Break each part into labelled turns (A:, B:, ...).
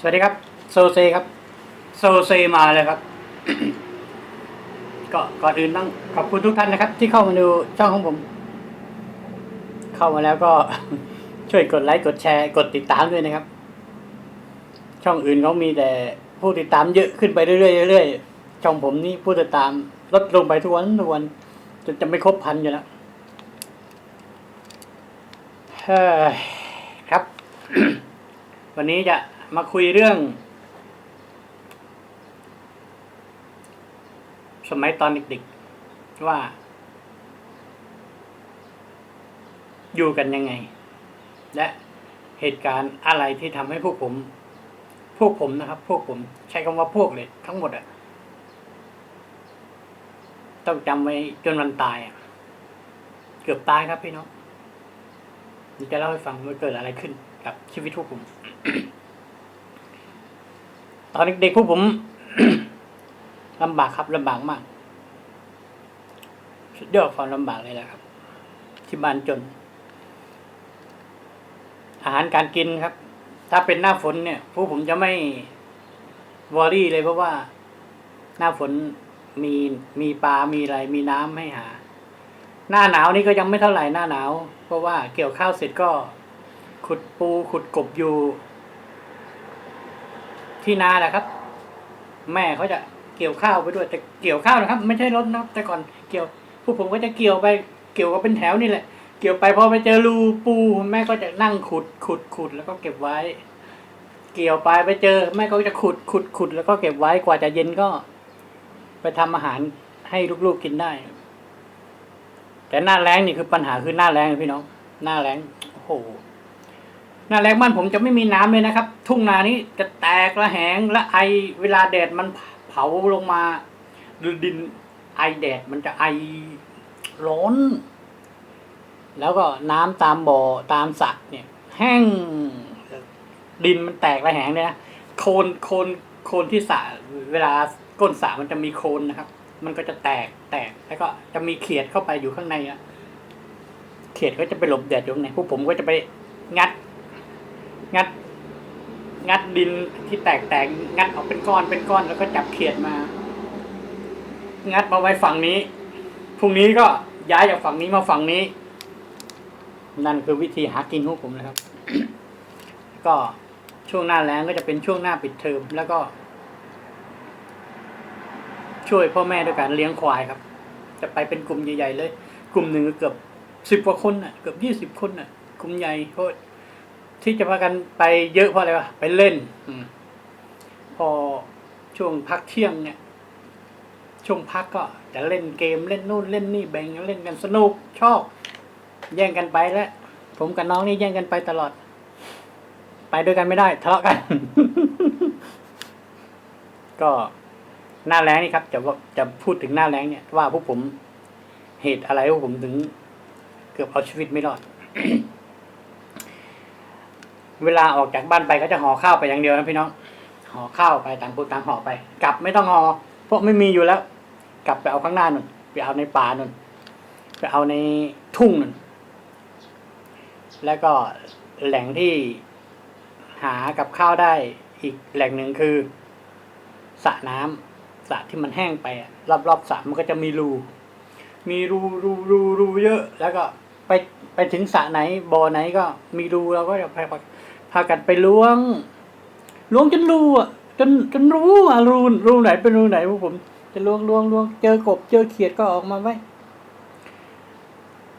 A: สวัสดีครับ โซเซครับ โซเซมาเลยครับ ก็ก่อนอื่นต้องขอบคุณทุกท่านนะครับ ที่เข้ามาดูช่องของผม เข้ามาแล้วก็ช่วยกดไลค์กดแชร์กดติดตามด้วยนะครับ ช่องอื่นเขามีแต่ผู้ติดตามเยอะขึ้นไปเรื่อยๆเรื่อยๆช่องผมนี่ผู้ติดตามลดลงไปทุกวันทุกวันจนจะไม่ครบพันอยู่แล้วครับ วันนี้จะ มาคุยเรื่อง สมัยตอนเด็กๆ ว่า อยู่กันยังไง และเหตุการณ์อะไรที่ทำให้พวกผม พวกผมนะครับ พวกผมใช้คำว่าพวกเลย ทั้งหมดอะต้องจำไว้จนวันตายอะเกือบตายครับพี่น้องจะเล่าให้ฟังว่าเกิดอะไรขึ้นกับชีวิตพวกผม อนเด็กๆพวกผมลำบากครับลำบากมากสุดยอดความลำบากเลยแหละครับ ที่บ้านจน อาหารการกินครับ ถ้าเป็นหน้าฝนเนี่ยพวกผมจะไม่วอรี่เลยเพราะว่า หน้าฝนมีมีปลา มีอะไร มีน้ำให้หา หน้าหนาวนี่ก็ยังไม่เท่าไหร่หน้าหนาว เพราะว่าเกี่ยวข้าวเสร็จก็ขุดปูขุดกบอยู่ ที่นาแหละครับ แม่เขาจะเกี่ยวข้าวไปด้วย แต่เกี่ยวข้าวนะครับ ไม่ใช่รถนะแต่ก่อนเกี่ยวพวกผมก็จะเกี่ยวไปเกี่ยวก็เป็นแถวนี่แหละ เกี่ยวไปพอไปเจอรูปูแม่ก็จะนั่งขุดขุดขุดแล้วก็เก็บไว้ เกี่ยวไปไปเจอแม่ก็จะขุดขุดขุดแล้วก็เก็บไว้กว่าจะเย็นก็ ไปทำอาหารให้ลูกๆกินได้ แต่หน้าแรงนี่คือปัญหาคือหน้าแรงพี่น้องหน้าแรงโอ้โห หน้าแรงบ้านผมจะไม่มีน้ำเลยนะครับ ทุ่งนานี้จะแตกระแหงและไอเวลาแดดมันเผาลงมาหรือดินไอแดดมันจะไอร้อนแล้วก็น้ำตามบ่อตามสระเนี่ย แห้ง ดินมันแตกระแหงเลยนะโคลนโคลนโคลนที่สระเวลาก้นสระมันจะมีโคลนนะครับ มันก็จะแตกแตกแล้วก็จะมีเขียดเข้าไปอยู่ข้างในอะเขียดก็จะไปหลบแดดอยู่ข้างในพวกผมก็จะไปงัด งัด งัดดินที่แตกแตกงัดออกเป็นก้อนเป็นก้อนแล้วก็จับเขียดมา งัดมาไว้ฝั่งนี้พรุ่งนี้ก็ย้ายจากฝั่งนี้มาฝั่งนี้ นั่นคือวิธีหากินของผมนะครับ ก็ช่วงหน้าแล้งก็จะเป็นช่วงหน้าปิดเทอมแล้วก็ ช่วยพ่อแม่ด้วยการเลี้ยงควายครับ จะไปเป็นกลุ่มใหญ่ๆเลย กลุ่มหนึ่งเกือบสิบกว่าคนน่ะ เกือบยี่สิบคนน่ะ กลุ่มใหญ่เพราะ ที่จะพากันไปเยอะเพราะอะไรวะไปเล่นอืมพอช่วงพักเที่ยงเนี่ย ช่วงพักก็จะเล่นเกมเล่นนู่นเล่นนี่แบ่งกันเล่นกันสนุกชอบ แย่งกันไปแล้วผมกับน้องนี่แย่งกันไปตลอด ไปด้วยกันไม่ได้ทะเลาะกัน ก็หน้าแรงนี่ครับ จะว่าจะพูดถึงหน้าแรงเนี่ย ว่าพวกผมเหตุอะไรพวกผมถึง เกือบเอาชีวิตไม่รอด เวลาออกจากบ้านไปก็จะห่อข้าวไปอย่างเดียวนะพี่น้องห่อข้าวไปต่างคนต่างห่อไป กลับไม่ต้องห่อเพราะไม่มีอยู่แล้ว กลับไปเอาข้างหน้านุ่นไปเอาในป่านุ่นไปเอาในทุ่งนุ่นแล้วก็แหล่งที่หากับข้าวได้อีกแหล่งหนึ่งคือสระน้ำสระที่มันแห้งไปอะรอบๆสระมันก็จะมีรู มีรูรูรูรูเยอะ แล้วก็ไปไปถึงสระไหนบ่อไหนก็มีรูเราก็จะพา พากันไปล้วงล้วงจนรู้อะจนจนรู้อะรูรูไหนเป็นรูไหนพวกผม จะล้วงล้วงล้วงเจอกบเจอเขียดก็ออกมาไว้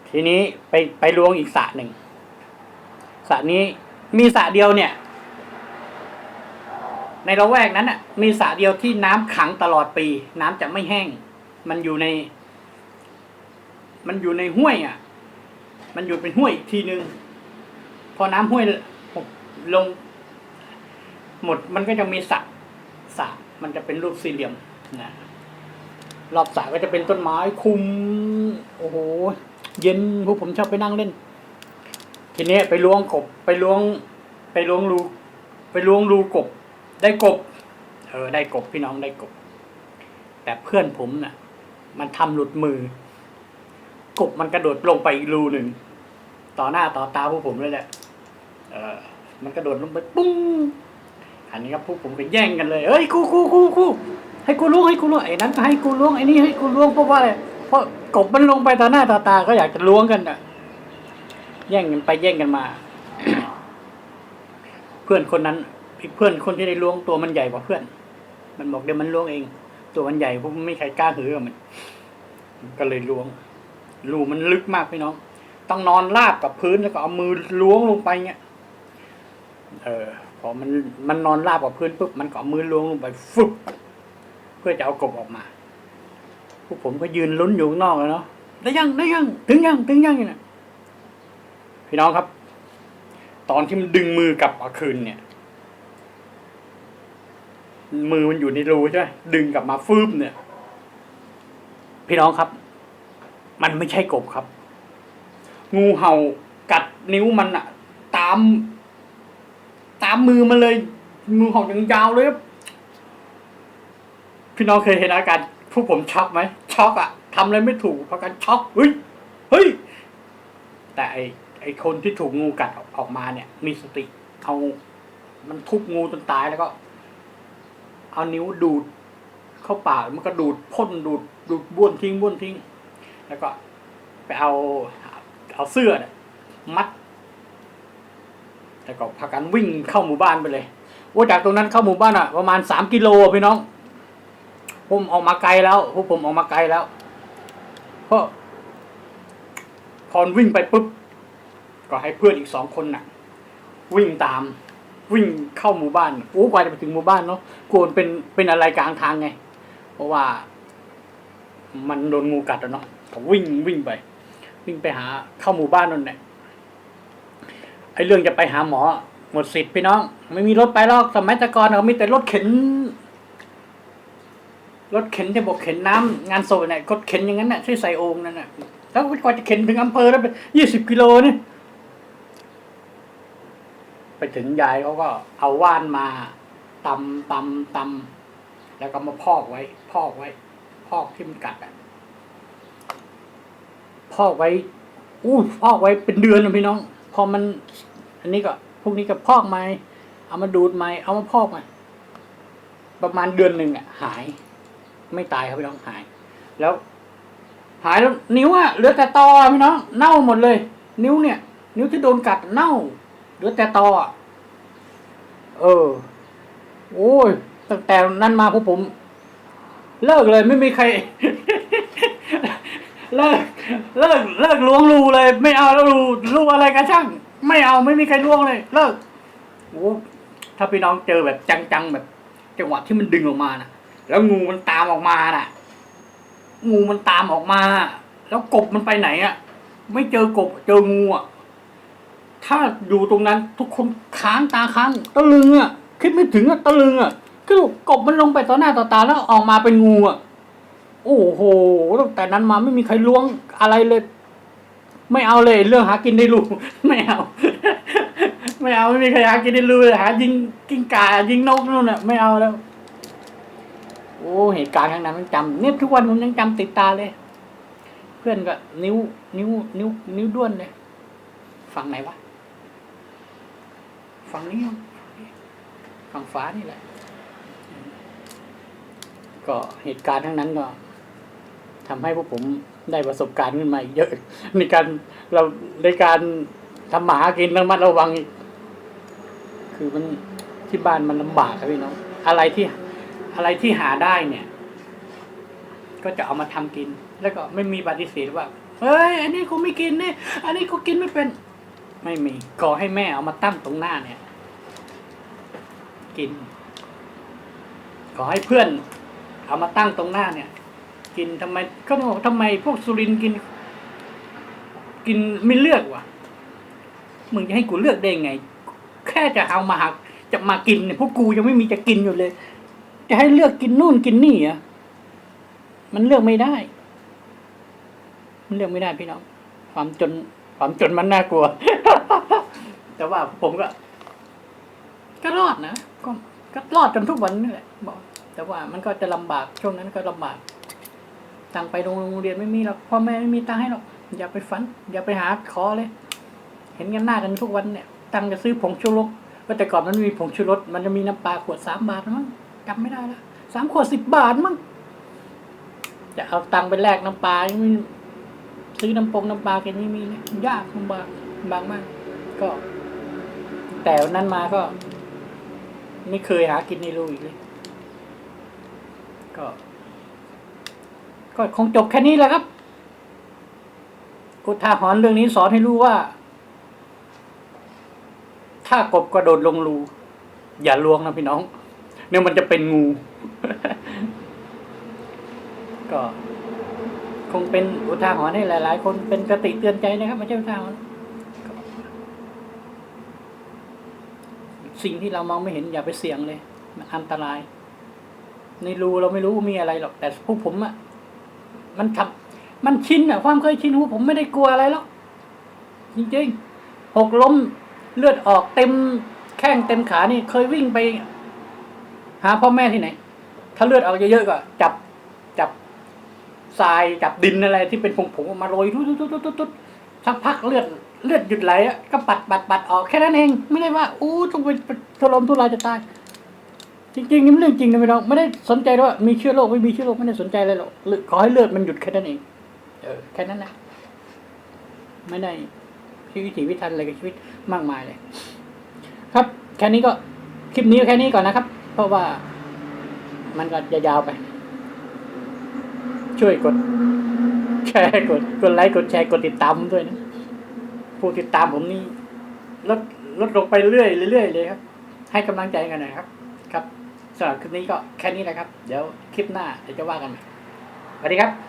A: ทีนี้ไปไปล้วงอีกสระหนึ่งสระนี้มีสระเดียวเนี่ย ในละแวกนั้นอะ มีสระเดียวที่น้ำขังตลอดปี น้ำจะไม่แห้ง มันอยู่ใน มันอยู่ในห้วยอะ มันอยู่เป็นห้วยอีกทีนึงพอน้ำห้วย ลง หมดมันก็จะมีสระสระมันจะเป็นรูปสี่เหลี่ยมนะรอบสระก็จะเป็นต้นไม้คุม โอ้โห เย็นพวกผมชอบไปนั่งเล่น ทีนี้ไปล้วงกบ ไปล้วง ไปล้วงรูไปล้วงรูกบ ได้กบ เออ ได้กบพี่น้องได้กบ แต่เพื่อนผมน่ะ มันทำหลุดมือ กบมันกระโดดลงไปอีกรูหนึ่ง ต่อหน้าต่อตาพวกผมเลยแหละเออ มันกระโดดลงไปปุ้งอันนี้ครับพวกผมก็แย่งกันเลยเอ้ยกูกูกูกูให้กูล้วงให้กูล้วงไอ้นั้นก็ให้กูล้วงไอ้นี่ให้กูล้วงเพราะว่าอะไรเพราะกบมันลงไปต่อหน้าต่อตาก็อยากจะล้วงกันอะ แย่งกันไปแย่งกันมา เพื่อนคนนั้นเพื่อนคนที่ได้ล้วงตัวมันใหญ่กว่าเพื่อน มันบอกเดี๋ยวมันล้วงเอง ตัวมันใหญ่พราะไม่ใครกล้าหือกับมัน ก็เลยล้วงรูมันลึกมากพี่น้อง ต้องนอนราบกับพื้นแล้วก็เอามือล้วงลงไปเงี้ย เออ พอมันมันนอนราบกับพื้นปุ๊บมันก็เอามือล้วงลงไปฟึบเพื่อจะเอากบออกมาพวกผมก็ยืนลุ้นอยู่ข้างนอกแล้วเนาะได้ยังได้ยัง ถึงยังถึงยังอยู่นี่ยพี่น้องครับ ตอนที่มันดึงมือกลับมาคืนเนี่ย มือมันอยู่ในรูใช่ไหมดึงกลับมาฟืบเนี่ย พี่น้องครับ มันไม่ใช่กบครับ งูเห่ากัดนิ้วมันอะตาม ตามมือมันเลยงูเห่ายังยาวเลยครับพี่น้องเคยเห็นอาการพวกผมช็อกไหมช็อกอะทำอะไรไม่ถูกเพราะการช็อกเฮ้ยเฮ้ยแต่ไอไอคนที่ถูกงูกัดออกออกมาเนี่ย มีสติเอามันทุบงูจนตายแล้วก็ เอานิ้วดูดเข้าปากมันก็ดูดพ่นดูดดูดบ้วนทิ้งบ้วนทิ้ง แล้วก็ไปเอาเอาเสื้อเนี่ยมัด แล้วก็พากันวิ่งเข้าหมู่บ้านไปเลยโอ้จากตรงนั้นเข้าหมู่บ้านอะ ประมาณสามกิโลพี่น้อง ผมออกมาไกลแล้วพวกผมออกมาไกลแล้วเพราะพอวิ่งไปปุ๊บ ก็ให้เพื่อนอีกสองคนน่ะ วิ่งตาม วิ่งเข้าหมู่บ้านโอ้กว่าจะไปถึงหมู่บ้านเนาะกวนเป็นเป็นอะไรกลางทางไง เพราะว่า มันโดนงูกัดอะเนาะก็วิ่งวิ่งไป วิ่งไปหาเข้าหมู่บ้านนั่นแหละ อ้เรื่องจะไปหาหมอ หมดสิทธิ์พี่น้อง ไม่มีรถไปหรอกสมัยตะกอนเขามีแต่รถเข็น รถเข็นที่บอกเข็นน้ำงานศพเนี่ยรถเข็นอย่างนั้นน่ะที่ใส่โอ่งนั่นน่ะแล้วกว่าจะเข็นถึงอำเภอแล้วเป็นยี่สิบกิโลนี่ไปถึงยายเขาก็เอาว่านมาตำตำตำแล้วก็มาพอกไว้ พอกไว้ พอกที่มันกัดอะพอกไว้อู้พอกไว้เป็นเดือนนะพี่น้อง อมัน อันนี้ก็พวกนี้ก็พอกไหมเอามาดูดไหมเอามาพอกไหมประมาณเดือนหนึ่งอะ หาย ไม่ตายครับพี่น้องหาย แล้ว หายแล้วนิ้วอะเหลือแต่ตอพี่น้องเน่าหมดเลย นิ้วเนี่ย นิ้วที่โดนกัดเน่าเหลือแต่ตอเออ โอ้ยตั้งแต่นั้นมาพวกผม เลิกเลยไม่มีใคร เลิกเลิกเลิกล้วงรูเลย ไม่เอาแล้วรูรูอะไรกันช่าง ไม่เอาไม่มีใครล้วงเลย เลิกโอ้ถ้าพี่น้องเจอแบบจังๆแบบ จังหวะที่มันดึงออกมาน่ะแล้วงูมันตามออกมาน่ะ งูมันตามออกมา แล้วกบมันไปไหนอะ ไม่เจอกบเจองูอะถ้าอยู่ตรงนั้นทุกคนค้างตาค้างตะลึงอะคิดไม่ถึงอะตะลึงอะคือกบมันลงไปต่อหน้าต่อตาแล้วออกมาเป็นงูอะ โอ้โหตั้งแต่นั้นมาไม่มีใครล้วงอะไรเลย ไม่เอาเลย เรื่องหากินได้ลูไม่เอา ไม่เอาไม่มีใครหากินได้ลูหายิงกิ้งก่ายิงนกนู่นน่ะ ไม่เอาแล้ว โอ้เหตุการณ์ครั้งนั้นจำเนี่ยทุกวันผมยังจำติดตาเลย เพื่อนก็ นิ้ว นิ้ว นิ้ว นิ้วด้วนเลยฝั่งไหนวะฝั่งนี้ฝั่งฟ้านี่แหละ ก็เหตุการณ์ทั้งนั้นก็ ทำให้พวกผมได้ประสบการณ์ขึ้นมาเยอะ ในการเราในการทำหมากินระมัดระวังอีกคือมันที่บ้านมันลำบากครับพี่น้อง อะไรที่อะไรที่หาได้เนี่ย ก็จะเอามาทำกิน แล้วก็ไม่มีปฏิเสธว่าเฮ้ย อันนี้กูไม่กินนี่อันนี้กูกินไม่เป็น ไม่มีขอให้แม่เอามาตั้งตรงหน้าเนี่ย กิน ขอให้เพื่อน เอามาตั้งตรงหน้าเนี่ย กินทำไมก็บอกทำไมพวกสุรินกิน กินไม่เลือกวะมึงจะให้กูเลือกได้ไง แค่จะเอามาหักจะมากินเนี่ยพวกกูยังไม่มีจะกินอยู่เลย จะให้เลือกกินนู่นกินนี่อะมันเลือกไม่ได้ มันเลือกไม่ได้พี่น้อง ความจน ความจนมันน่ากลัว แต่ว่าผมก็ ก็รอดนะก็ก็รอดจนทุกวันนี่แหละบอกแต่ว่ามันก็จะลำบากช่วงนั้นก็ลำบาก ตังไปโรงเรียนไม่มีหรอกพ่อแม่ไม่มีตังให้หรอก อย่าไปฝัน อย่าไปหาขอเลย เห็นกันหน้ากันทุกวันเนี่ย ตังจะซื้อผงชูรสว่าแต่ก่อนมันมีผงชูรสมันจะมีน้ำปลาขวดสามบาทมั้งจำไม่ได้ละสามขวดสิบบาทมั้งจะเอาตังไปแลกน้ำปลายังไม่ซื้อน้ำปงน้ำปลาแค่นี้มีนะยากลำบากบางมาก ก็ แต่นนั้นมาก็ ไม่เคยหากินในรูอีกเลย ก็ ก็คงจบแค่นี้แหละครับอุทาหรณ์เรื่องนี้สอนให้รู้ว่า ถ้ากบกระโดดลงรูอย่าลวงนะพี่น้อง เนี่ยมันจะเป็นงู ก็ คงเป็นอุทาหรณ์ให้หลาย ๆ คนเป็นกติเตือนใจนะครับไม่ใช่อุทาหรณ์สิ่งที่เรามองไม่เห็นอย่าไปเสี่ยงเลย มันอันตราย ในรูเราไม่รู้มีอะไรหรอก แต่พวกผมอะ มันทำมันชินอะความเคยชินของผมไม่ได้กลัวอะไรหรอกจริงๆหกล้มเลือดออกเต็มแข้งเต็มขานี่ เคยวิ่งไป หาพ่อแม่ที่ไหน ถ้าเลือดออกเยอะๆก็ จับจับทรายจับดินอะไรที่เป็นผงๆมาโรยทุบๆๆๆสักพักเลือดเลือดหยุดไหลอะก็ปัดปัดปัดออกแค่นั้นเอง ไม่ได้ว่าอู้ต้องไปทรมทุรายจะตาย จริงๆนี่มันเรื่องจริงนะพี่น้องไม่ได้สนใจว่ามีเชื้อโรคไม่มีเชื้อโรคไม่ได้สนใจเลยหรอกขอให้เลือดมันหยุดแค่นั้นเอง เออแค่นั้นนะไม่ได้ชีวิตถีวิธันอะไรกับชีวิตมากมายเลย ครับ แค่นี้ก็คลิปนี้แค่นี้ก่อนนะครับ เพราะว่ามันก็จะยาวไป ช่วยกด แชร์กดกดไลค์กดแชร์กดติดตามด้วยนะผู้ติดตามผมนี่ลดลดลงไปเรื่อยเรื่อยๆเลยครับ ให้กำลังใจกันหน่อยครับ สำหรับคลิปนี้ก็แค่นี้แหละครับ เดี๋ยวคลิปหน้าเดี๋ยวจะว่ากันใหม่สวัสดีครับ